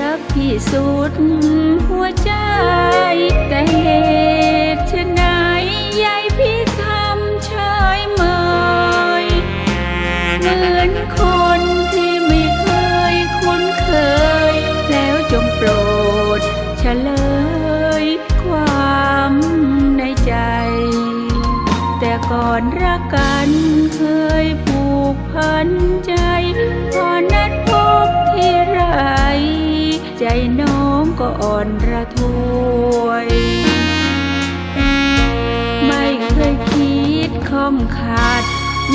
รักที่สุดหัวใจ แต่เหตุชะไหนยายพี่ทำเฉยหมยเหมือนคนที่ไม่เคยคุ้นเคย แล้วจงโปรดเฉลยความในใจ แต่ก่อนรักกันเคยผูกพันจ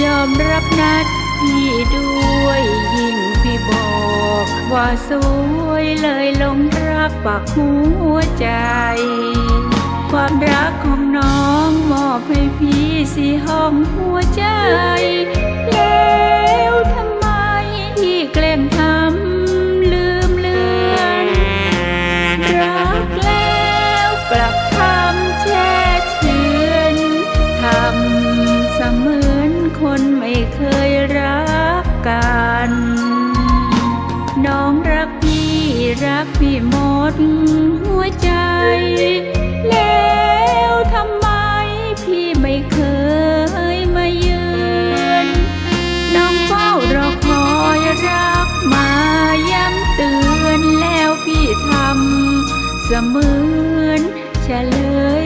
ยอมรับนัดพี่ด้วยยิ่งพี่บอกว่าสวยเลยหลงรักปักหัวใจ ความรักของน้องมอบให้พี่สีห้องหัวใจ พี่รักพี่หมดหัวใจ แล้วทำไมพี่ไม่เคยมาเยือนน้องเฝ้ารอคอยรักมาย้ำเตือนแล้วพี่ทำเสมือนเฉลย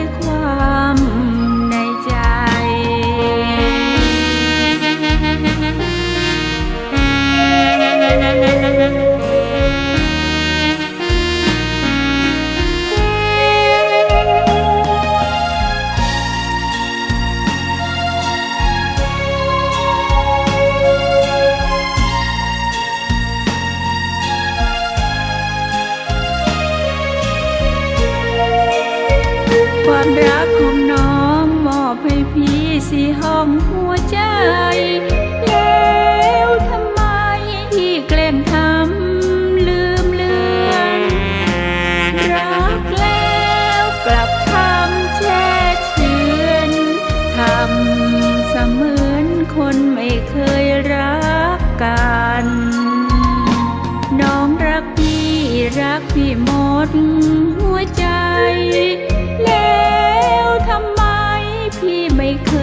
ความรักของน้องมอบให้พี่สีห้องหัวใจ แล้วทำไมพี่แกล้งทำลืมเลือนรักแล้วกลับทำแช่เชือนทำเสมือนคนไม่เคยรักกัน น้องรักพี่รักพี่หมดหัวใจ แล้วทำไมพี่ไม่เค